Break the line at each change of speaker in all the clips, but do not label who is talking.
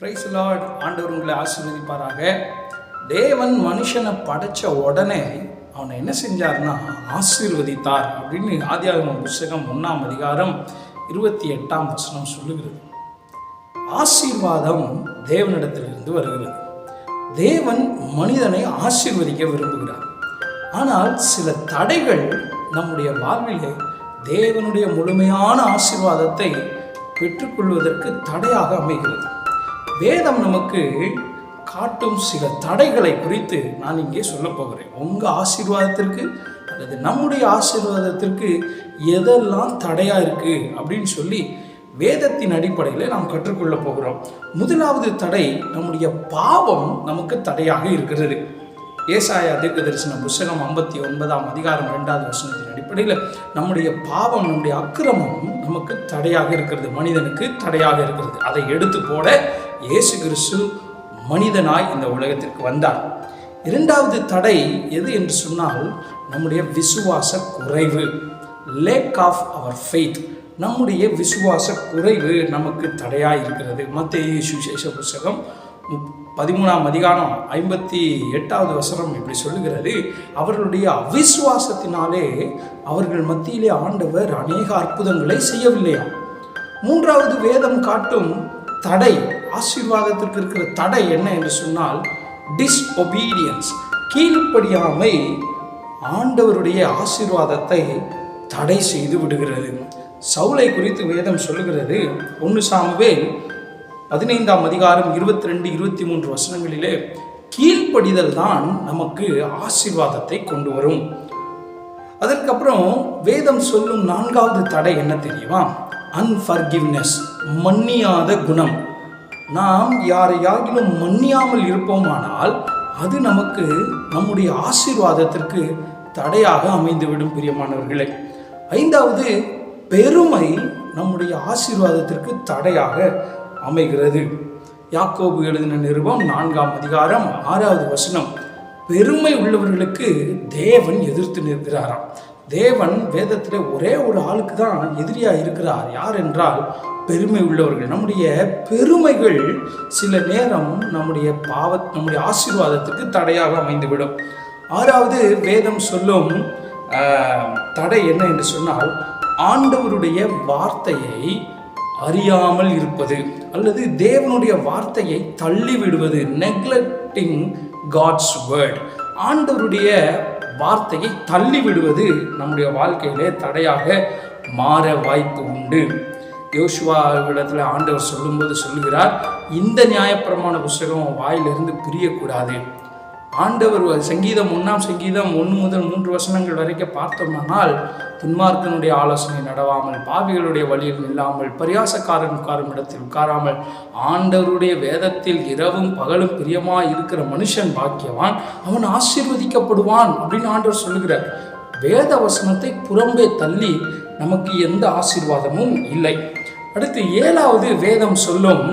Price Lord ஆண்டவர் உங்களை ஆசீர்வதிப்பாராக. தேவன் மனுஷனை படைச்ச உடனே அவனை என்ன செஞ்சார்னா ஆசீர்வதித்தார் அப்படின்னு ஆதியாகம புஸ்தகம் ஒன்றாம் அதிகாரம் இருபத்தி எட்டாம் வசனம் சொல்லுகிறது. ஆசீர்வாதம் தேவனிடத்திலிருந்து வருகிறது. தேவன் மனிதனை ஆசீர்வதிக்க விரும்புகிறார். ஆனால் சில தடைகள் நம்முடைய வாழ்விலே தேவனுடைய முழுமையான ஆசீர்வாதத்தை பெற்றுக்கொள்வதற்கு தடையாக அமைகிறது. வேதம் நமக்கு காட்டும் சில தடைகளை குறித்து நான் இங்கே சொல்ல போகிறேன். உங்கள் ஆசீர்வாதத்திற்கு அல்லது நம்முடைய ஆசீர்வாதத்திற்கு எதெல்லாம் தடையாக இருக்குது அப்படின்னு சொல்லி வேதத்தின் அடிப்படையில் நாம் கற்றுக்கொள்ள போகிறோம். முதலாவது தடை நம்முடைய பாவம் நமக்கு தடையாக இருக்கிறது. ஏசாயா தீர்க்க தரிசன புஸ்தகம் ஐம்பத்தி ஒன்பதாம் அதிகாரம் ரெண்டாவது வசனத்தின் அடிப்படையில் நம்முடைய பாவம் நம்முடைய அக்கிரமம் நமக்கு தடையாக இருக்கிறது. மனிதனுக்கு தடையாக இருக்கிறது. அதை எடுத்து போட இயேசு கிறிஸ்து மனிதனாய் இந்த உலகத்திற்கு வந்தார். இரண்டாவது தடை எது என்று சொன்னால் நம்முடைய விசுவாச குறைவு லேக் ஆஃப் அவர் ஃபெய்த் நம்முடைய விசுவாச குறைவு நமக்கு தடையாக இருக்கிறது. மத்திய சுசேஷ புஸ்தகம் பதிமூணாம் அதிகாரம் ஐம்பத்தி எட்டாவது வசனம் இப்படி சொல்லுகிறது. அவர்களுடைய அவிசுவாசத்தினாலே அவர்கள் மத்தியிலே ஆண்டவர் அநேக அற்புதங்களை செய்யவில்லையா? மூன்றாவது வேதம் காட்டும் தடை ஆசீர்வாதத்திற்கு இருக்கிற தடை என்ன என்று சொன்னால் டிஸ்ஒபீடியன்ஸ் கீழ்ப்படியாமை ஆண்டவருடைய ஆசீர்வாதத்தை தடை செய்து விடுகிறது. சவுளை குறித்து வேதம் சொல்லுகிறது ஒன்று சாமுவேல் பதினைந்தாம் அதிகாரம் இருபத்தி ரெண்டு இருபத்தி மூன்று வசனங்களிலே கீழ்ப்படிதல் தான் நமக்கு ஆசீர்வாதத்தை கொண்டு வரும். அதற்கப்புறம் வேதம் சொல்லும் நான்காவது தடை என்ன தெரியுமா? அன்ஃபர்கிவ்னஸ் மன்னியாத குணம். நாம் யாரையாகிலும் மன்னியாமல் இருப்போமானால் அது நமக்கு நம்முடைய ஆசீர்வாதத்திற்கு தடையாக அமைந்துவிடும் பிரியமானவர்களே. ஐந்தாவது பெருமை நம்முடைய ஆசீர்வாதத்திற்கு தடையாக அமைகிறது. யாக்கோபு எழுதின நிருபம் நான்காம் அதிகாரம் ஆறாவது வசனம் பெருமை உள்ளவர்களுக்கு தேவன் எதிர்த்து நிற்கிறாராம். தேவன் வேதத்தில் ஒரே ஒரு ஆளுக்கு தான் எதிரியாக இருக்கிறார். யார் என்றால் பெருமை உள்ளவர்கள். நம்முடைய பெருமைகள் சில நேரம் நம்முடைய பாவ நம்முடைய ஆசீர்வாதத்துக்கு தடையாக அமைந்துவிடும். ஆறாவது வேதம் சொல்லும் தடை என்ன என்று சொன்னால் ஆண்டவருடைய வார்த்தையை அறியாமல் இருப்பது அல்லது தேவனுடைய வார்த்தையை தள்ளி விடுவது நெக்லெக்டிங் காட்ஸ் வேர்ட் ஆண்டவருடைய வார்த்தையை தள்ளி விடுவது நம்முடைய வாழ்க்கையிலே தடையாக மாற வாய்ப்பு உண்டு. யோசுவாவிடத்தில் ஆண்டவர் சொல்லும்போது சொல்லுகிறார் இந்த நியாயப்பிரமான புஸ்தகம் வாயிலிருந்து பிரியக்கூடாது. ஆண்டவர் சங்கீதம் ஒன்றாம் சங்கீதம் ஒன்று முதல் மூன்று வசனங்கள் வரைக்கும் பார்த்தோம்னால் துன்மார்க்கனுடைய ஆலோசனை நடவாமல் பாவிகளுடைய வழியில் நில்லாமல் பரியாசக்காரன் உட்காரும் இடத்தில் உட்காராமல் ஆண்டவருடைய வேதத்தில் இரவும் பகலும் பிரியமாக இருக்கிற மனுஷன் பாக்கியவான் அவன் ஆசீர்வதிக்கப்படுவான் அப்படின்னு ஆண்டவர் சொல்லுகிறார். வேத வசனத்தை புறம்பே தள்ளி நமக்கு எந்த ஆசீர்வாதமும் இல்லை. அடுத்து ஏழாவது வேதம் சொல்லும்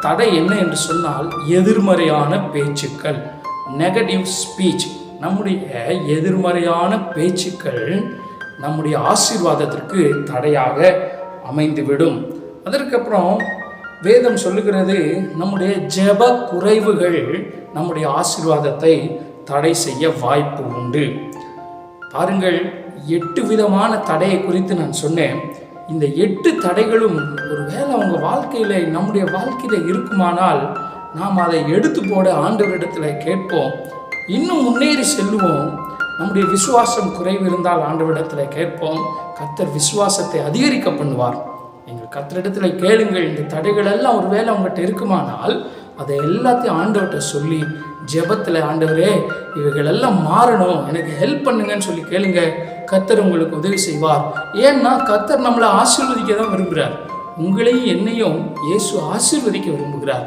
தடை என்ன என்று சொன்னால் எதிர்மறையான பேச்சுக்கள். நெகட்டிவ் ஸ்பீச் நம்முடைய எதிர்மறையான பேச்சுக்கள் நம்முடைய ஆசீர்வாதத்திற்கு தடையாக அமைந்துவிடும். அதற்கப்புறம் வேதம் சொல்லுகிறது நம்முடைய ஜெப குறைவுகள் நம்முடைய ஆசீர்வாதத்தை தடை செய்ய வாய்ப்பு உண்டு. பாருங்கள் எட்டு விதமான தடையை குறித்து நான் சொன்னேன். இந்த எட்டு தடைகளும் ஒருவேளை அவங்க வாழ்க்கையில் நம்முடைய வாழ்க்கையில் இருக்குமானால் நாம் அதை எடுத்து போட ஆண்டவரிடத்தில் கேட்போம். இன்னும் முன்னேறி செல்லுவோம். நம்முடைய விசுவாசம் குறைவு இருந்தால் ஆண்டவரிடத்தில் கேட்போம். கர்த்தர் விசுவாசத்தை அதிகரிக்க பண்ணுவார். நீங்கள் கத்தரிடத்தில் கேளுங்கள். இந்த தடைகள் எல்லாம் ஒருவேளை உங்கள்கிட்ட இருக்குமானால் அதை எல்லாத்தையும் ஆண்டவர்கிட்ட சொல்லி ஜெபத்தில் ஆண்டவரே இவைகள் எல்லாம் மாறணும். எனக்கு ஹெல்ப் பண்ணுங்கன்னு சொல்லி கேளுங்க. கர்த்தர் உங்களுக்கு உதவி செய்வார். ஏன்னா கர்த்தர் நம்மளை ஆசீர்வதிக்க தான் விரும்புகிறார் உங்களையும் என்னையும் இயேசு ஆசீர்வதிக்க விரும்புகிறார்.